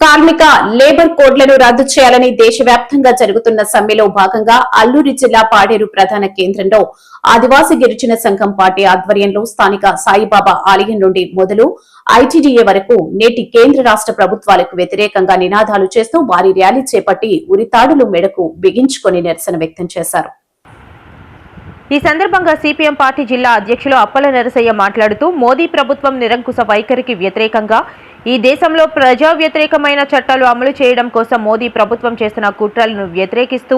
కార్మిక లేబర్ కోడ్లను రద్దు చేయాలని దేశవ్యాప్తంగా జరుగుతున్న సమ్మెలో భాగంగా అల్లూరి జిల్లా పాడేరు ప్రధాన కేంద్రంలో ఆదివాసీ గిరిజన సంఘం పార్టీ ఆధ్వర్యంలో స్థానిక సాయిబాబా ఆలయం నుండి మొదలు ఐటీడీఏ వరకు నేటి కేంద్ర రాష్ట్ర ప్రభుత్వాలకు వ్యతిరేకంగా నినాదాలు చేస్తూ భారీ ర్యాలీ చేపట్టి ఉరితాడులు మెడకు బిగించుకుని నిరసన వ్యక్తం చేశారు. ఈ సందర్భంగా సిపిఎం పార్టీ జిల్లా అధ్యక్షులు అప్పల నరసయ్య మాట్లాడుతూ మోదీ ప్రభుత్వం నిరంకుశ వైఖరికి వ్యతిరేకంగా ఈ దేశంలో ప్రజా వ్యతిరేకమైన చట్టాలు అమలు చేయడం కోసం మోదీ ప్రభుత్వం చేస్తున్న కుట్రలను వ్యతిరేకిస్తూ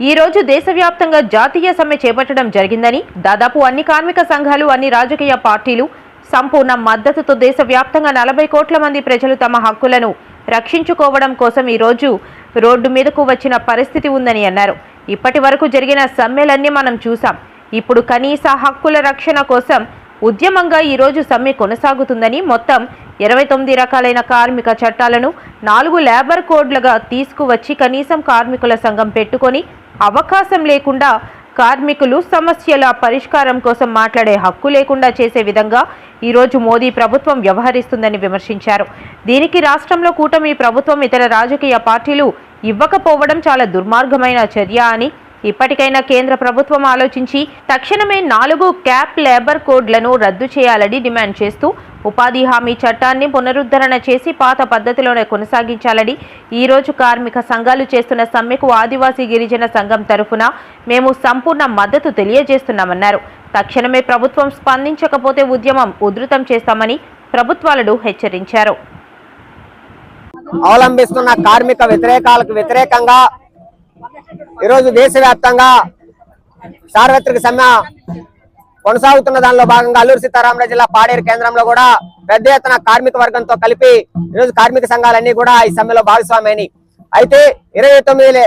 ఈ రోజు దేశవ్యాప్తంగా జాతీయ సమ్మె చేపట్టడం జరిగిందని దాదాపు అన్ని కార్మిక సంఘాలు అన్ని రాజకీయ పార్టీలు సంపూర్ణ మద్దతుతో దేశవ్యాప్తంగా నలభై కోట్ల మంది ప్రజలు తమ హక్కులను రక్షించుకోవడం కోసం ఈరోజు రోడ్డు మీదకు వచ్చిన పరిస్థితి ఉందని అన్నారు. ఇప్పటి వరకు జరిగిన సమ్మెలన్నీ మనం చూసాం. ఇప్పుడు కనీస హక్కుల రక్షణ కోసం ఉద్యమంగా ఈరోజు సమ్మె కొనసాగుతుందని మొత్తం ఇరవై తొమ్మిది రకాలైన కార్మిక చట్టాలను నాలుగు లేబర్ కోడ్లుగా తీసుకువచ్చి కనీసం కార్మికుల సంఘం పెట్టుకొని అవకాశం లేకుండా కార్మికులు సమస్యల పరిష్కారం కోసం మాట్లాడే హక్కు లేకుండా చేసే విధంగా ఈరోజు మోదీ ప్రభుత్వం వ్యవహరిస్తుందని విమర్శించారు. దీనికి రాష్ట్రంలో కూటమి ప్రభుత్వం ఇతర రాజకీయ పార్టీలు ఇవ్వకపోవడం చాలా దుర్మార్గమైన చర్య అని ఇప్పటికైనా కేంద్ర ప్రభుత్వం ఆలోచించి తక్షణమే నాలుగు క్యాప్ లేబర్ కోడ్లను రద్దు చేయాలని డిమాండ్ చేస్తూ ఉపాధి హామీ చట్టాన్ని పునరుద్ధరణ చేసి పాత పద్ధతిలోనే కొనసాగించాలని ఈరోజు కార్మిక సంఘాలు చేస్తున్న సమ్మెకు ఆదివాసీ గిరిజన సంఘం తరఫున మేము సంపూర్ణ మద్దతు తెలియజేస్తున్నామన్నారు. తక్షణమే ప్రభుత్వం స్పందించకపోతే ఉద్యమం ఉధృతం చేస్తామని ప్రభుత్వాలను హెచ్చరించారు. అవలంబిస్తున్న కార్మిక వ్యతిరేకాలకు వ్యతిరేకంగా ఈరోజు దేశవ్యాప్తంగా సార్వత్రిక సమ్మె కొనసాగుతున్న దానిలో భాగంగా అల్లూరు సీతారామరాజు జిల్లా పాడేరు కేంద్రంలో కూడా పెద్ద ఎత్తున కార్మిక వర్గంతో కలిపి ఈరోజు కార్మిక సంఘాలన్నీ కూడా ఈ సమ్మెలో భాగస్వామ్యని. అయితే ఇరవై తొమ్మిది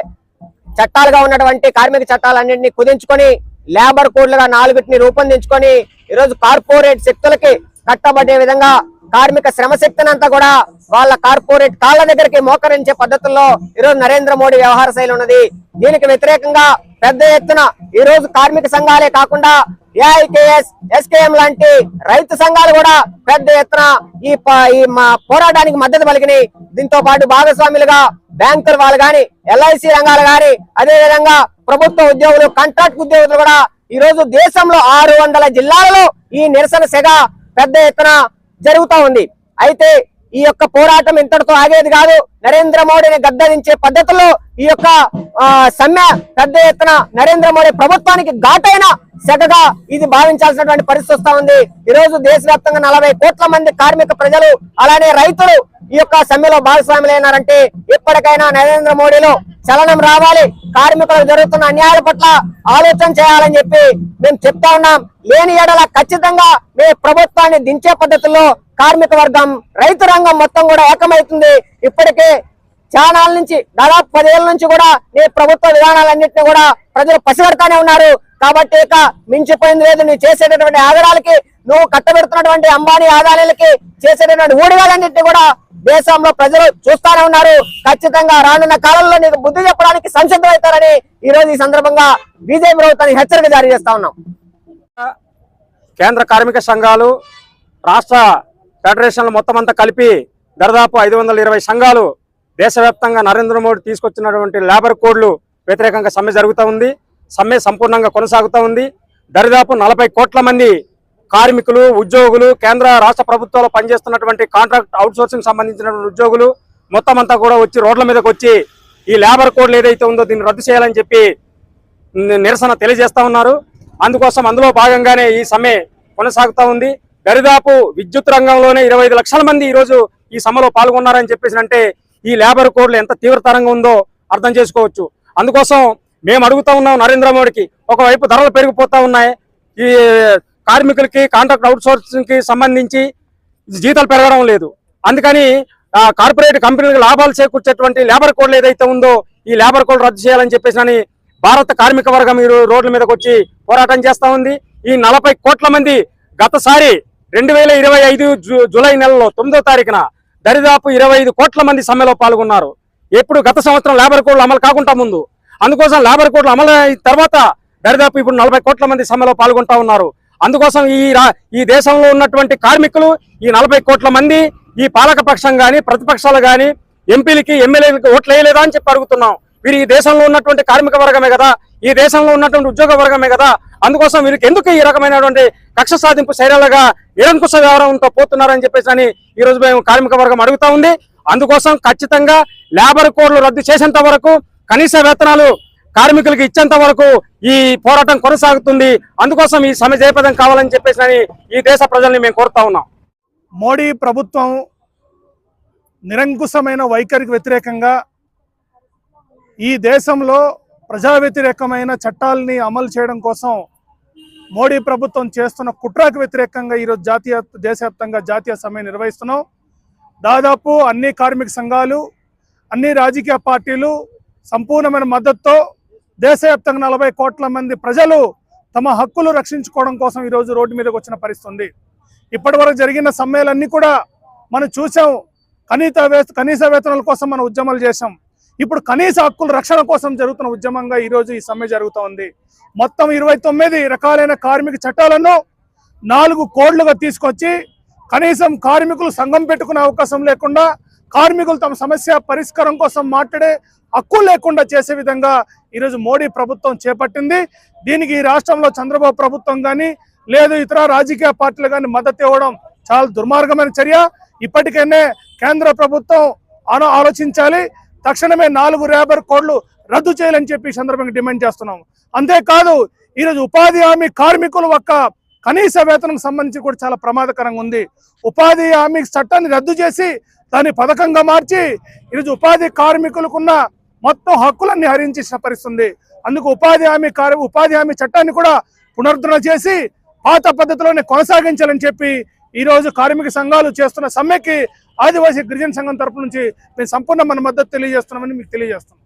చట్టాలుగా ఉన్నటువంటి కార్మిక చట్టాలన్నింటినీ కుదించుకొని లేబర్ కోడ్లుగా నాలుగిటిని రూపొందించుకొని ఈరోజు కార్పొరేట్ శక్తులకి కట్టబడే విధంగా కార్మిక శ్రమ శక్తిని అంతా కూడా వాళ్ళ కార్పొరేట్ కాళ్ళ దగ్గరికి మోకరించే పద్ధతుల్లో ఈరోజు నరేంద్ర మోడీ వ్యవహార శైలి ఉన్నది. దీనికి వ్యతిరేకంగా పెద్ద ఎత్తున ఈ రోజు కార్మిక సంఘాలే కాకుండా ఏఐకేఎస్ ఎస్కేఎం లాంటి రైతు సంఘాలు కూడా పెద్ద ఎత్తున ఈ పోరాటానికి మద్దతు పలికినాయి. దీంతో పాటు భాగస్వాములుగా బ్యాంకులు వాళ్ళు గాని ఎల్ఐసి రంగాలు గాని అదేవిధంగా ప్రభుత్వ ఉద్యోగులు కాంట్రాక్ట్ ఉద్యోగులు కూడా ఈ రోజు దేశంలో ఆరు జిల్లాలలో ఈ నిరసన సెగ పెద్ద ఎత్తున జరుగుతా ఉంది. అయితే ఈ యొక్క పోరాటం ఇంతటితో ఆగేది కాదు. నరేంద్ర మోడీని గద్దదించే పద్ధతిలో ఈ యొక్క సమ్మె పెద్ద ఎత్తున నరేంద్ర మోడీ ప్రభుత్వానికి ఘాటైన సెగగా ఇది భావించాల్సినటువంటి పరిస్థితి వస్తా ఉంది. ఈ రోజు దేశవ్యాప్తంగా నలభై కోట్ల మంది కార్మిక ప్రజలు అలానే రైతులు ఈ యొక్క సమ్మెలో భాగస్వాములైనారంటే ఇప్పటికైనా నరేంద్ర మోడీలో చలనం రావాలి. కార్మికులకు జరుగుతున్న అన్యాయాల పట్ల ఆలోచన చేయాలని చెప్పి మేము చెప్తా ఉన్నాం. లేని ఎడల ఖచ్చితంగా మీ ప్రభుత్వాన్ని దించే పద్ధతిలో కార్మిక వర్గం రైతు రంగం మొత్తం కూడా ఏకమవుతుంది. ఇప్పటికే చానాల నుంచి దాదాపు పదేళ్ళ నుంచి కూడా నీ ప్రభుత్వ విధానాలన్నింటినీ కూడా ప్రజలు పసిగడతానే ఉన్నారు. కాబట్టి ఇక మించిపోయింది లేదు. నువ్వు చేసేటటువంటి ఆధారాలకి నువ్వు కట్టబెడుతున్నటువంటి అంబానీ ఆదాయాలకి చేసేటటువంటి ఊడిగాలన్నింటినీ కూడా దేశంలో ప్రజలు చూస్తానే ఉన్నారు. ఖచ్చితంగా రానున్న కాలంలో నీకు బుద్ధి చెప్పడానికి సంసిద్ధమవుతారని ఈ రోజు ఈ సందర్భంగా బీజేపీ ప్రభుత్వానికి హెచ్చరిక జారీ చేస్తా ఉన్నాం. కేంద్ర కార్మిక సంఘాలు రాష్ట్ర ఫెడరేషన్లు మొత్తం అంతా కలిపి దాదాపు ఐదు వందల ఇరవై సంఘాలు దేశవ్యాప్తంగా నరేంద్ర మోడీ తీసుకొచ్చినటువంటి లేబర్ కోడ్లు వ్యతిరేకంగా సమ్మె జరుగుతూ ఉంది. సమ్మె సంపూర్ణంగా కొనసాగుతూ ఉంది. దరిదాపు నలభై కోట్ల మంది కార్మికులు ఉద్యోగులు కేంద్ర రాష్ట్ర ప్రభుత్వాలు పనిచేస్తున్నటువంటి కాంట్రాక్ట్ అవుట్సోర్సింగ్ సంబంధించినటువంటి ఉద్యోగులు మొత్తం అంతా కూడా వచ్చి రోడ్ల మీదకి వచ్చి ఈ లేబర్ కోడ్లు ఏదైతే ఉందో దీన్ని రద్దు చేయాలని చెప్పి నిరసన తెలియజేస్తూ ఉన్నారు. అందుకోసం అందులో భాగంగానే ఈ సమ్మె కొనసాగుతూ ఉంది. దరిదాపు విద్యుత్ రంగంలోనే ఇరవై ఐదు లక్షల మంది ఈ రోజు ఈ సభలో పాల్గొన్నారని చెప్పేసి అంటే ఈ లేబర్ కోడ్లు ఎంత తీవ్రతరంగా ఉందో అర్థం చేసుకోవచ్చు. అందుకోసం మేము అడుగుతా ఉన్నాం నరేంద్ర మోడీకి ఒకవైపు ధరలు పెరిగిపోతూ ఉన్నాయి ఈ కార్మికులకి కాంట్రాక్ట్ అవుట్సోర్సింగ్కి సంబంధించి జీతాలు పెరగడం లేదు. అందుకని కార్పొరేట్ కంపెనీలకు లాభాలు చేకూర్చేటువంటి లేబర్ కోడ్లు ఏదైతే ఉందో ఈ లేబర్ కోడ్ రద్దు చేయాలని చెప్పేసి అని భారత కార్మిక వర్గం ఈ రోడ్ల మీదకి వచ్చి పోరాటం చేస్తూ ఉంది. ఈ నలభై కోట్ల మంది గతసారి రెండు వేల ఇరవై ఐదు జూ- జూలై నెలలో తొమ్మిదో తారీఖున దరిదాపు ఇరవై ఐదు కోట్ల మంది సమ్మెలో పాల్గొన్నారు. ఎప్పుడు గత సంవత్సరం లేబర్ కోడ్లు అమలు కాకుండా ముందు అందుకోసం లేబర్ కోడ్లు అమలు అయిన తర్వాత దరిదాపు ఇప్పుడు నలభై కోట్ల మంది సమ్మెలో పాల్గొంటా ఉన్నారు. అందుకోసం ఈ ఈ దేశంలో ఉన్నటువంటి కార్మికులు ఈ నలభై కోట్ల మంది ఈ పాలక పక్షం ప్రతిపక్షాలు కానీ ఎంపీలకి ఎమ్మెల్యేలకి ఓట్లు వేయలేదా అని చెప్పి అడుగుతున్నాం. వీరు ఈ దేశంలో ఉన్నటువంటి కార్మిక వర్గమే కదా ఈ దేశంలో ఉన్నటువంటి ఉద్యోగ వర్గమే కదా. అందుకోసం వీరికి ఎందుకు ఈ రకమైనటువంటి కక్ష సాధింపు శైలాలుగా నిరంకుశ వ్యవహారంతో పోతున్నారని చెప్పేసి అని ఈ రోజు మేము కార్మిక వర్గం అడుగుతా ఉంది. అందుకోసం ఖచ్చితంగా లేబర్ కోడ్లు రద్దు చేసేంత వరకు కనీస వేతనాలు కార్మికులకు ఇచ్చేంత వరకు ఈ పోరాటం కొనసాగుతుంది. అందుకోసం ఈ సమ్మె జయప్రదం కావాలని చెప్పేసి అని ఈ దేశ ప్రజల్ని మేము కోరుతా ఉన్నాం. మోడీ ప్రభుత్వం నిరంకుశమైన వైఖరికి వ్యతిరేకంగా ఈ దేశంలో ప్రజా వ్యతిరేకమైన చట్టాలని అమలు చేయడం కోసం మోడీ ప్రభుత్వం చేస్తున్న కుట్రకు వ్యతిరేకంగా ఈరోజు జాతీయ దేశవ్యాప్తంగా జాతీయ సమ్మె నిర్వహిస్తున్నాం. దాదాపు అన్ని కార్మిక సంఘాలు అన్ని రాజకీయ పార్టీలు సంపూర్ణమైన మద్దతుతో దేశవ్యాప్తంగా నలభై కోట్ల మంది ప్రజలు తమ హక్కులు రక్షించుకోవడం కోసం ఈరోజు రోడ్డు మీదకి వచ్చిన పరిస్థితి ఉంది ఇప్పటి వరకు జరిగిన సమ్మెలన్నీ కూడా మనం చూసాం కనీస వే కనీస వేతనాల కోసం మనం ఉద్యమాలు చేశాం. ఇప్పుడు కనీస హక్కుల రక్షణ కోసం జరుగుతున్న ఉద్యమంగా ఈరోజు ఈ సమ్మె జరుగుతూ ఉంది. మొత్తం ఇరవై తొమ్మిది రకాలైన కార్మిక చట్టాలను నాలుగు కోడ్లుగా తీసుకొచ్చి కనీసం కార్మికులు సంఘం పెట్టుకునే అవకాశం లేకుండా కార్మికులు తమ సమస్య పరిష్కారం కోసం మాట్లాడే హక్కు లేకుండా చేసే విధంగా ఈరోజు మోడీ ప్రభుత్వం చేపట్టింది. దీనికి ఈ రాష్ట్రంలో చంద్రబాబు ప్రభుత్వం కానీ లేదు ఇతర రాజకీయ పార్టీలు కానీ మద్దతు ఇవ్వడం చాలా దుర్మార్గమైన చర్య. ఇప్పటికైనా కేంద్ర ప్రభుత్వం ఆలోచించాలి. తక్షణమే నాలుగు రేబర్ కోడ్లు రద్దు చేయాలని చెప్పి సందర్భంగా డిమాండ్ చేస్తున్నాం అంతేకాదు ఈరోజు ఉపాధి హామీ కార్మికులు ఒక్క కనీస వేతనం సంబంధించి కూడా చాలా ప్రమాదకరంగా ఉంది. ఉపాధి హామీ చట్టాన్ని రద్దు చేసి దాన్ని పథకంగా మార్చి ఈరోజు ఉపాధి కార్మికులకున్న మొత్తం హక్కులన్నీ హరించేసిన పరిస్థితుంది. అందుకు ఉపాధి హామీ కార్య ఉపాధి హామీ చట్టాన్ని కూడా పునరుద్ధరణ చేసి పాత పద్ధతిలోనే కొనసాగించాలని చెప్పి ఈ రోజు కార్మిక సంఘాలు చేస్తున్న సమ్మెకి ఆదివాసీ గిరిజన సంఘం తరపు నుంచి మేము సంపూర్ణ మన మద్దతు తెలియజేస్తున్నామని మీకు తెలియజేస్తున్నాం.